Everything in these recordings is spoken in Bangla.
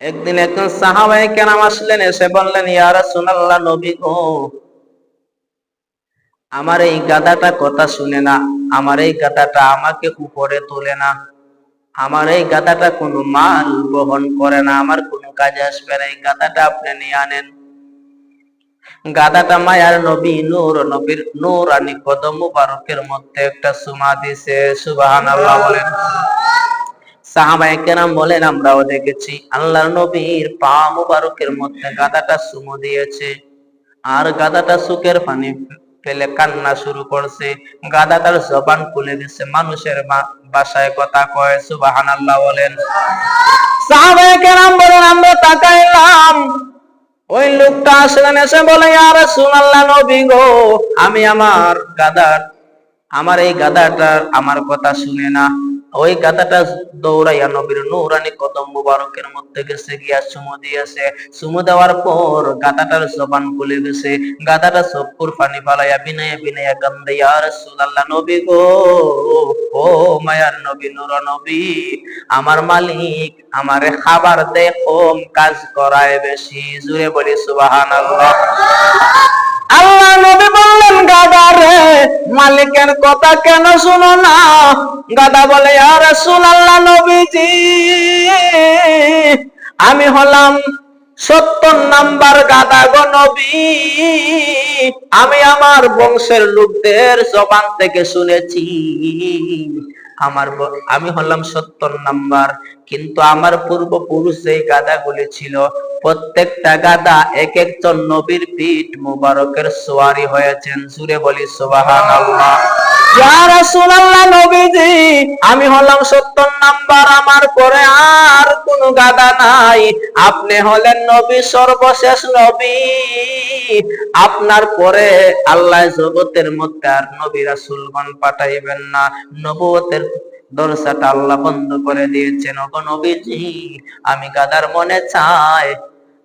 একদিন একজন সাহাবাই কেরাম আসলেন, এসে বললেন, ইয়া রাসূলুল্লাহ, নবী গো, আমার এই গাদাটা কথা শুনে না, আমার এই গাদাটা আমাকে উপরে তোলে না, আমার এই গাদাটা কোনো মাল বহন করে না, আমার কোনো কাজে আসবে না, এই গাদাটা আপনি নিয়ে আনেন। গাদাটা মায়ার নবী, নূর, নবীর নূর আনি কদম মুবারকের মধ্যে একটা সুমা দিছে, সুবহানাল্লাহ বলেন। সাহাবায়ে বলেন, আমরাও দেখেছি। আল্লাহর নবীর পা মুবারকের মধ্যে গাদাটা সুমো দিয়েছে। আর গাদাটা সুখের পানি ফেলে কান্না শুরু করছে। গাদাটার জবান খুলে মানুষের বাসায় কথা কয় সাহাবায়ে কেরাম বলেন, আমরা তাকাইলাম। ওই লোকটা আসলেন, এসে বলে, ইয়া রাসূলুল্লাহ নবী গো, আমি আমার গাদার, আমার এই গাদাটার আমার কথা শুনে না। ওই গাদাটা দৌড়াইয়া নবীর নূরানি কদম মুবারকের মধ্যে গেছে, গিয়া চুমু দিয়েছে। চুমু দেওয়ার পর গাদাটার জবান খুলে গেছে। গাদাটা চক্ষুর পানি ফালাইয়া বিনয়ে বিনয়ে কান্দে, ইয়া রাসূলুল্লাহ, নবী গো, ও মায়ার নবী, নূর নবী, আমার মালিক, আমারে খাবার দে কম কাজ করায় বেশি। জুড়ে বলি, সুবহানাল্লাহ। আল্লাহ নবী বললেন মালিকের কথা কেন শুনো না? গাদা বলে, আর সুলাল্লা নবীজি, আমি হলাম সত্তর নাম্বার গাদা নবী। আমি আমার বংশের লোকদের জবান থেকে শুনেছি। আমার আমি হলাম সত্তর নাম্বার। কিন্তু আমার পূর্বপুরুষ যে গাদাগুলি ছিল। প্রত্যেকটা গাদা এক একজন নবীর পিঠ মুবারকের সোয়ারি হয়েছেন। সুরে বলি সুবাহান আল্লাহ আমি হলাম সত্তর নাম্বার। আমার পরে আর কোন গাদা নাই। আপনি হলেন নবী, সর্বশেষ নবী। আপনার পরে আল্লাহ জগতের মধ্যে আর নবী রাসূলগণ পাঠাইবেন না। নবুয়তের দরজাটা আল্লাহ বন্ধ করে দিয়েছেন। ওগো নবীজি, আমি গাদার মনে চাই,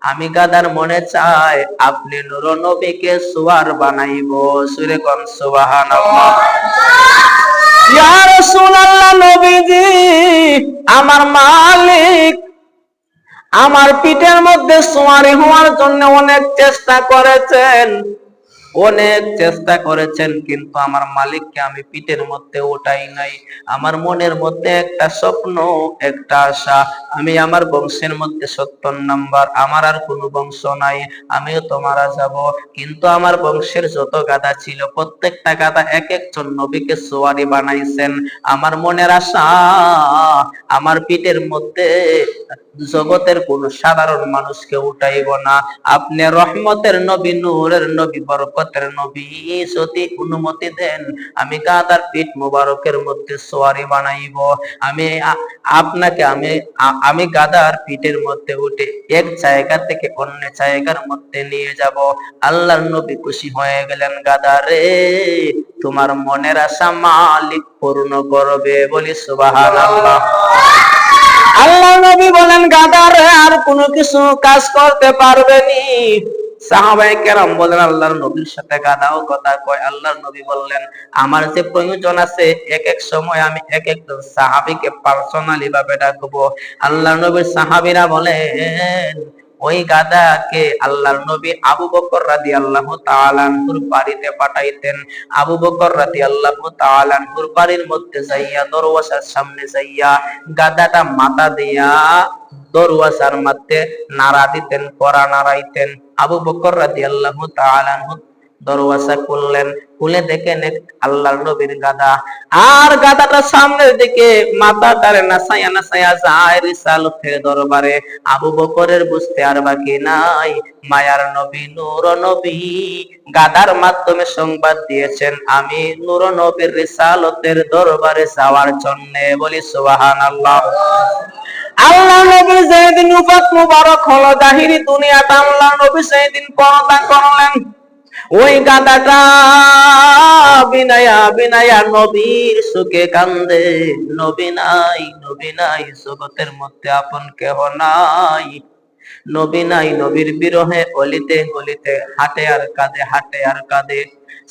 আমি গাদার মনে চাই আপনি নুর নবীকে সুয়ার বানাইব। সুরে কন সুবহানাল্লাহ। ইয়া রাসূলুল্লাহ নবীজি, আমার মালিক আমার পিঠের মধ্যে সোয়ারি হওয়ার জন্য অনেক চেষ্টা করেছেন। অনেক চেষ্টা করেছেন, কিন্তু আমার মালিককে আমি পিঠের মধ্যে ওঠাই নাই। আমার মনের মধ্যে একটা স্বপ্ন, একটা আশা। আমি আমার বংশের মধ্যে সত্তর নাম্বার। আমার আর কোনো বংশ নাই, আমিও তো মারা যাব। কিন্তু আমার বংশের যত গাদা ছিল, প্রত্যেকটা গাদা এক একজন নবীকে সোয়ারি বানাইছেন। আমার মনের আশা, আমার পিঠের মধ্যে জগতের কোন সাধারণ মানুষকে উঠাইব না। আপনি রহমতের নবী, নূরের নবী বরকতের নবী যদি অনুমতি দেন, আমি গাদার পিঠ মুবারকের মধ্যে সোয়ারি বানাইব। আমি আপনাকে আমি আমি গাদার পিঠের মধ্যে উঠে এক জায়গা থেকে অন্য জায়গার মধ্যে নিয়ে যাব। আল্লাহর নবী খুশি হয়ে গেলেন গাদা রে তোমার মনের আশা মালিক পূর্ণ করবে বলি সুবহানাল্লাহ। আল্লাহ নবী বলেন, গাদার, আর কোনো কিছু কাজ করতে পারবে নি। নবীর সাহাবীরা বলেন, ওই গাদাকে আল্লাহর নবী আবু বকর রাদিয়াল্লাহু তাআলা আনহুর বাড়িতে পাঠাইতেন। আবু বকর রাদিয়াল্লাহু তাআলা আনহুর বাড়ির মধ্যে যাইয়া দরওয়াজার সামনে যাইয়া গাদাটা মাথা দিয়া দরওয়াজার মধ্যে নাড়া দিতেন করা নাড়াইতেন। আবু বকর রাদিয়াল্লাহু তাআলা আনহু দরওয়াজা খুললেন, খুলে দেখেন এক আল্লাহর নবীর গাদা। আর গাদাটা সামনের দিকে, মাথা মাথাটারে নাসাইয়া নাসাইয়া যায় রিসালতের দরবারে। আবু বকরের বুঝতে আর বাকি নাই, মায়ার নবী নূর নবী। গাদার মাধ্যমে সংবাদ দিয়েছেন, আমি নূর নবীর রিসালতের দরবারে যাওয়ার জন্য বলি, সুবহানাল্লাহ। আল্লাহ নবী যেদিন মুবারক হলো, জাহিরি দুনিয়াটা আল্লাহ নবী সেদিন পর্দা করলেন। ওই বিনায়া বিনায়া নবীর সুখে কান্দে, নবী নাই নবী নাই, জগতের মধ্যে আপন কেহ নাই। নবী নাই, নবীর বিরহে অলিতে গলিতে, হাটে আর কাঁদে, হাটে আর কাঁদে।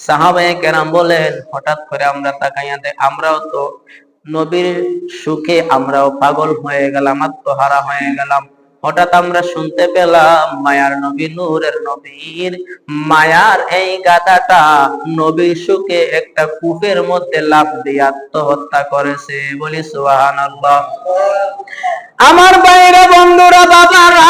সাহাবায়ে কেরাম বলেন, হঠাৎ করে আমরা তাকাইয়া দে, আমরাও তো নবীর সুখে আমরাও পাগল হয়ে গেলাম, আত্মহারা হয়ে গেলাম। হঠাৎ আমরা শুনতে পেলাম, মায়ার নবী নূরের নবীর মায়ার এই গাদাটা নবীর সুখে একটা কূপের মধ্যে লাফ দিয়ে আত্মহত্যা করেছে। বলি, সুবহানাল্লাহ। আমার বাইরে বন্ধুরা, বাবারা